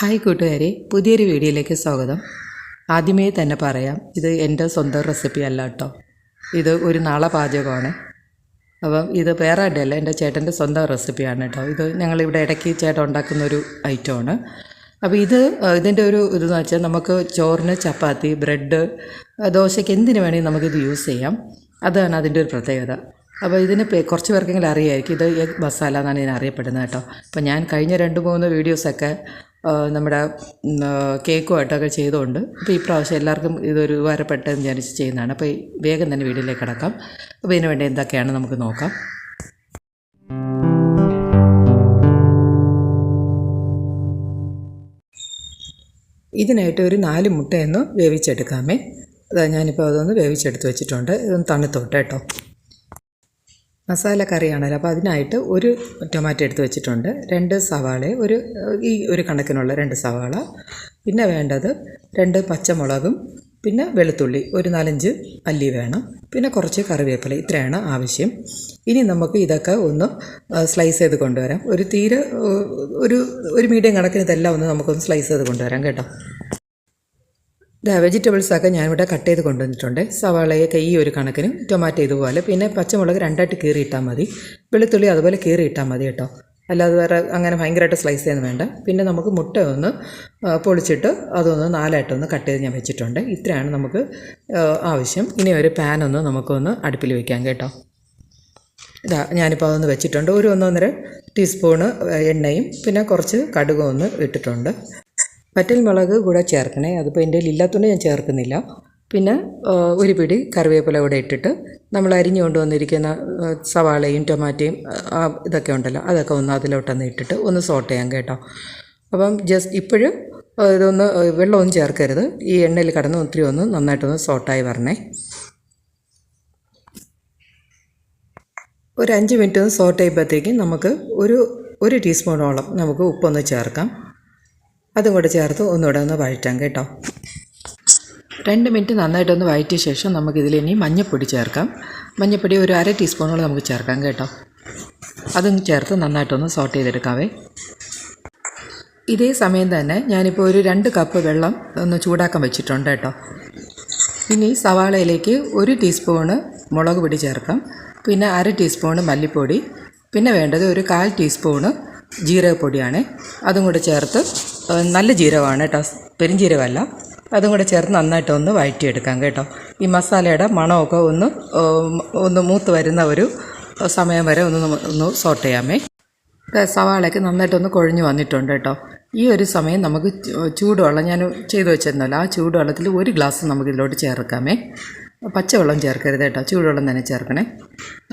Hi കൂട്ടുകാരെ പുതിയൊരു വീഡിയോയിലേക്ക് സ്വാഗതം. ആദ്യമേ തന്നെ പറയാം ഇത് എന്റെ സ്വന്തം റെസിപ്പി അല്ല കേട്ടോ. ഇത് ഒരു നാളെ പാചകമാണ്. അപ്പം ഇത് വേറെ അല്ല എന്റെ ചേട്ടന്റെ സ്വന്തം റെസിപ്പിയാണ് കേട്ടോ. ഇത് ഞങ്ങളിവിടെ ഇടയ്ക്ക് ചേട്ടൻ ഉണ്ടാക്കുന്ന ഒരു ഐറ്റമാണ് അപ്പോൾ ഇത് ഇതിന്റെ ഒരു ഇതെന്ന് വെച്ചാൽ നമുക്ക് ചോറിന് ചപ്പാത്തി ബ്രെഡ് ദോശയ്ക്ക് എന്തിനു വേണമെങ്കിൽ നമുക്കിത് യൂസ് ചെയ്യാം. അതാണ് അതിന്റെ ഒരു പ്രത്യേകത. അപ്പോൾ ഇതിന് കുറച്ച് പേർക്കെങ്കിലും അറിയായിരിക്കും ഇത് മസാല എന്നാണ് ഇതിനറിയപ്പെടുന്നത് കേട്ടോ. അപ്പോൾ ഞാൻ കഴിഞ്ഞ രണ്ട് മൂന്ന് വീഡിയോസൊക്കെ നമ്മുടെ കേക്കുമായിട്ടൊക്കെ ചെയ്തുകൊണ്ട് അപ്പോൾ ഈ പ്രാവശ്യം എല്ലാവർക്കും ഇതൊരു ഉപകാരപ്പെട്ടെന്ന് വിചാരിച്ച് ചെയ്യുന്നതാണ്. അപ്പോൾ വേഗം തന്നെ വീട്ടിലേക്ക് കിടക്കാം. അപ്പോൾ ഇതിന് വേണ്ടി എന്തൊക്കെയാണ് നമുക്ക് നോക്കാം. ഇതിനായിട്ട് ഒരു നാല് മുട്ടയൊന്ന് വേവിച്ചെടുക്കാമേ. അതാ ഞാനിപ്പോൾ അതൊന്ന് വേവിച്ചെടുത്ത് വെച്ചിട്ടുണ്ട്. ഇതൊന്ന് തണുത്തോട്ടെ കേട്ടോ. മസാല കറിയാണല്ലോ അപ്പോൾ അതിനായിട്ട് ഒരു ടൊമാറ്റോ എടുത്ത് വെച്ചിട്ടുണ്ട്. രണ്ട് സവാള ഒരു ഈ ഒരു കണക്കിനുള്ള രണ്ട് സവാള. പിന്നെ വേണ്ടത് രണ്ട് പച്ചമുളകും പിന്നെ വെളുത്തുള്ളി ഒരു നാലഞ്ച് അല്ലി വേണം. പിന്നെ കുറച്ച് കറിവേപ്പില ഇത്രയാണ് ആവശ്യം. ഇനി നമുക്ക് ഇതൊക്കെ ഒന്ന് സ്ലൈസ് ചെയ്ത് കൊണ്ടുവരാം. ഒരു തീരെ ഒരു ഒരു മീഡിയം കണക്കിന് ഇതെല്ലാം ഒന്ന് നമുക്കൊന്ന് സ്ലൈസ് ചെയ്ത് കൊണ്ടുവരാം കേട്ടോ. ഇതാ വെജിറ്റബിൾസൊക്കെ ഞാനിവിടെ കട്ട് ചെയ്ത് കൊണ്ടുവന്നിട്ടുണ്ട്. സവാളയൊക്കെ ഈ ഒരു കണക്കിന് ടൊമാറ്റോ ഇതുപോലെ. പിന്നെ പച്ചമുളക് രണ്ടായിട്ട് കീറി ഇട്ടാൽ മതി. വെളുത്തുള്ളി അതുപോലെ കീറി ഇട്ടാൽ മതി കേട്ടോ. അല്ലാതെ വേറെ അങ്ങനെ ഭയങ്കരമായിട്ട് സ്ലൈസ് ചെയ്യുന്ന വേണ്ട. പിന്നെ നമുക്ക് മുട്ട ഒന്ന് പൊളിച്ചിട്ട് അതൊന്ന് നാലായിട്ടൊന്ന് കട്ട് ചെയ്ത് ഞാൻ വെച്ചിട്ടുണ്ട്. ഇത്രയാണ് നമുക്ക് ആവശ്യം. ഇനി ഒരു പാൻ ഒന്ന് നമുക്കൊന്ന് അടുപ്പിൽ വെക്കാം കേട്ടോ. ഇതാ ഞാനിപ്പോൾ അതൊന്ന് വെച്ചിട്ടുണ്ട്. ഒരു ഒന്നൊന്നര ടീസ്പൂണ് എണ്ണയും പിന്നെ കുറച്ച് കടുകും ഒന്ന് ഇട്ടിട്ടുണ്ട്. വറ്റൽ മുളക് കൂടെ ചേർക്കണേ. അതിപ്പോൾ എന്റെ ഇല്ലാത്തതുകൊണ്ട് ഞാൻ ചേർക്കുന്നില്ല. പിന്നെ ഒരു പിടി കറിവേപ്പില കൂടെ ഇട്ടിട്ട് നമ്മൾ അരിഞ്ഞു കൊണ്ടുവന്നിരിക്കുന്ന സവാളയും ടൊമാറ്റോയും ഇതൊക്കെ ഉണ്ടല്ലോ അതൊക്കെ ഒന്ന് അതിലോട്ടൊന്ന് ഇട്ടിട്ട് ഒന്ന് സോട്ട് ചെയ്യാം കേട്ടോ. അപ്പം ജസ്റ്റ് ഇപ്പോഴും ഇതൊന്ന് വെള്ളമൊന്നും ചേർക്കരുത്. ഈ എണ്ണയിൽ കടന്ന് ഒത്തിരി ഒന്ന് നന്നായിട്ടൊന്ന് സോട്ടായി വരണേ. ഒരു അഞ്ച് മിനിറ്റ് ഒന്ന് സോട്ട് ചെയ്യുമ്പോഴത്തേക്കും നമുക്ക് ഒരു ഒരു ടീസ്പൂണോളം നമുക്ക് ഉപ്പൊന്ന് ചേർക്കാം. അതും കൂടെ ചേർത്ത് ഒന്നുകൂടെ ഒന്ന് വഴറ്റാം കേട്ടോ. രണ്ട് മിനിറ്റ് നന്നായിട്ടൊന്ന് വഴറ്റിയ ശേഷം നമുക്കിതിൽ ഇനി മഞ്ഞൾപ്പൊടി ചേർക്കാം. മഞ്ഞൾപ്പൊടി ഒരു അര ടീസ്പൂണോളം നമുക്ക് ചേർക്കാം കേട്ടോ. അതും ചേർത്ത് നന്നായിട്ടൊന്ന് സോട്ട് ചെയ്തെടുക്കാവേ. ഇതേ സമയം തന്നെ ഞാനിപ്പോൾ ഒരു രണ്ട് കപ്പ് വെള്ളം ഒന്ന് ചൂടാക്കാൻ വെച്ചിട്ടുണ്ട് കേട്ടോ. ഇനി സവാളയിലേക്ക് ഒരു ടീസ്പൂണ് മുളക് പൊടി ചേർക്കാം. പിന്നെ അര ടീസ്പൂണ് മല്ലിപ്പൊടി. പിന്നെ വേണ്ടത് ഒരു കാൽ ടീസ്പൂണ് ജീരകപ്പൊടിയാണ്. അതും കൂടെ ചേർത്ത് നല്ല ജീരകമാണ് കേട്ടോ. പെരുംജീരകമല്ല. അതും കൂടെ ചേർത്ത് നന്നായിട്ട് ഒന്ന് വഴറ്റിയെടുക്കാം കേട്ടോ. ഈ മസാലയുടെ മണമൊക്കെ ഒന്ന് ഒന്ന് മൂത്ത് വരുന്ന ഒരു സമയം വരെ ഒന്ന് ഒന്ന് സോട്ട് ചെയ്യാമേ. സവാളയൊക്കെ നന്നായിട്ടൊന്ന് കുഴഞ്ഞു വന്നിട്ടുണ്ട് കേട്ടോ. ഈ ഒരു സമയം നമുക്ക് ചൂടുവെള്ളം ഞാൻ ചെയ്തു വെച്ചിരുന്നല്ലോ. ആ ചൂടുവെള്ളത്തിൽ ഒരു ഗ്ലാസ് നമുക്ക് ഇതിലോട്ട് ചേർക്കാമേ. പച്ചവെള്ളം ചേർക്കരുത് കേട്ടോ. ചൂടുവെള്ളം തന്നെ ചേർക്കണേ.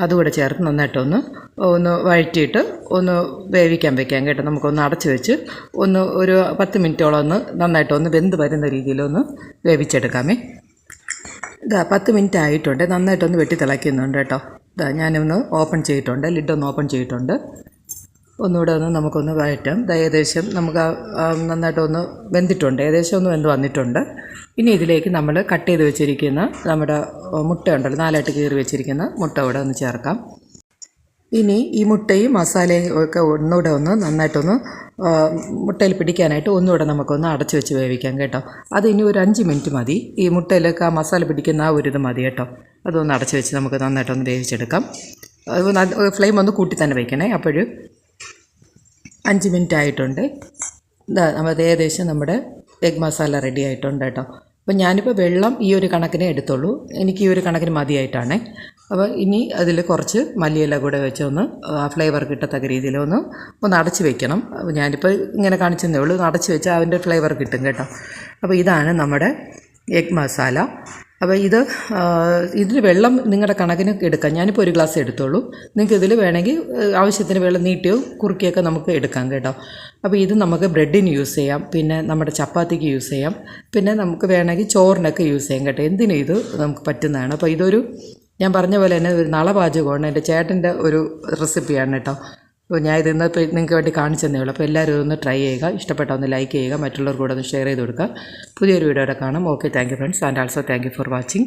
അതുകൂടെ ചേർത്ത് നന്നായിട്ടൊന്ന് ഒന്ന് വഴറ്റിയിട്ട് ഒന്ന് വേവിക്കാൻ വെക്കാം കേട്ടോ. നമുക്കൊന്ന് അടച്ച് വെച്ച് ഒന്ന് ഒരു പത്ത് മിനിറ്റോളം ഒന്ന് നന്നായിട്ടൊന്ന് വെന്ത് വരുന്ന രീതിയിലൊന്ന് വേവിച്ചെടുക്കാമേ. ഇതാ പത്ത് മിനിറ്റ് ആയിട്ടുണ്ട്. നന്നായിട്ടൊന്ന് വെട്ടി തിളയ്ക്കുന്നുണ്ട് കേട്ടോ. ഇതാ ഞാനൊന്ന് ഓപ്പൺ ചെയ്തിട്ടുണ്ട്. ലിഡ് ഒന്ന് ഓപ്പൺ ചെയ്തിട്ടുണ്ട്. ഒന്നുകൂടെ ഒന്ന് നമുക്കൊന്ന് വഴറ്റാം. ഏകദേശം നമുക്ക് നന്നായിട്ടൊന്ന് വെന്തിട്ടുണ്ട്. ഏകദേശം ഒന്ന് വെന്ത് വന്നിട്ടുണ്ട്. ഇനി ഇതിലേക്ക് നമ്മൾ കട്ട് ചെയ്ത് വെച്ചിരിക്കുന്ന നമ്മുടെ മുട്ട ഉണ്ടല്ലോ നാലായിട്ട് കീറി വെച്ചിരിക്കുന്ന മുട്ട കൂടെ ഒന്ന് ചേർക്കാം. ഇനി ഈ മുട്ടയും മസാലയും ഒക്കെ ഒന്നുകൂടെ ഒന്ന് നന്നായിട്ടൊന്ന് മുട്ടയിൽ പിടിക്കാനായിട്ട് ഒന്നുകൂടെ നമുക്കൊന്ന് അടച്ചു വെച്ച് വേവിക്കാം കേട്ടോ. അത് ഇനി ഒരു അഞ്ച് മിനിറ്റ് മതി. ഈ മുട്ടയിലൊക്കെ ആ മസാല പിടിക്കുന്ന ആ ഒരു ഇത് മതി കേട്ടോ. അതൊന്ന് അടച്ചു വെച്ച് നമുക്ക് നന്നായിട്ടൊന്ന് വേവിച്ചെടുക്കാം. ഫ്ലെയിം ഒന്ന് കൂട്ടി തന്നെ വയ്ക്കണേ അപ്പോഴും അഞ്ച് മിനിറ്റ് ആയിട്ടുണ്ട്. ഇതാ അത് ഏകദേശം നമ്മുടെ എഗ് മസാല റെഡി ആയിട്ടുണ്ട് കേട്ടോ. അപ്പോൾ ഞാനിപ്പോൾ വെള്ളം ഈ ഒരു കണക്കിനെ എടുത്തുള്ളൂ. എനിക്ക് ഈ ഒരു കണക്കിന് മതിയായിട്ടാണ്. അപ്പോൾ ഇനി അതിൽ കുറച്ച് മല്ലിയില കൂടെ വെച്ചൊന്ന് ആ ഫ്ലേവർ കിട്ടത്തക്ക രീതിയിൽ ഒന്ന് ഒന്ന് അടച്ച് വെക്കണം. ഞാനിപ്പോൾ ഇങ്ങനെ കാണിച്ചതേ ഉള്ളൂ. അടച്ച് വെച്ചാൽ അതിന്റെ ഫ്ലേവർ കിട്ടും കേട്ടോ. അപ്പോൾ ഇതാണ് നമ്മുടെ എഗ് മസാല അപ്പോൾ ഇത് ഇതിൽ വെള്ളം നിങ്ങളുടെ കണക്കിന് എടുക്കാം. ഞാനിപ്പോൾ ഒരു ഗ്ലാസ് എടുത്തോളൂ. നിങ്ങൾക്ക് ഇതിൽ വേണമെങ്കിൽ ആവശ്യത്തിന് വെള്ളം നീട്ടിയോ കുറുക്കിയൊക്കെ നമുക്ക് എടുക്കാം കേട്ടോ. അപ്പോൾ ഇത് നമുക്ക് ബ്രെഡിന് യൂസ് ചെയ്യാം. പിന്നെ നമ്മുടെ ചപ്പാത്തിക്ക് യൂസ് ചെയ്യാം. പിന്നെ നമുക്ക് വേണമെങ്കിൽ ചോറിനൊക്കെ യൂസ് ചെയ്യാം കേട്ടോ. എന്തിനും ഇത് നമുക്ക് പറ്റുന്നതാണ്? അപ്പോൾ ഇതൊരു ഞാൻ പറഞ്ഞ പോലെ തന്നെ ഒരു നളപാചകമാണ്. എന്റെ ചേട്ടന്റെ ഒരു റെസിപ്പിയാണ് കേട്ടോ. അപ്പോൾ ഞാൻ ഇത് ഇന്നത്തെ നിങ്ങൾക്ക് വേണ്ടി കാണിച്ചു ഉള്ളൂ. അപ്പോൾ എല്ലാവരും ഒന്ന് ട്രൈ ചെയ്യുക. ഇഷ്ടപ്പെട്ട ഒന്ന് ലൈക്ക് ചെയ്യുക. മറ്റുള്ളവർ കൂടെ ഒന്ന് ഷെയർ ചെയ്ത് കൊടുക്കുക. പുതിയൊരു വീഡിയോയുടെ കാണാം. Okay thank you friends and also thank you for watching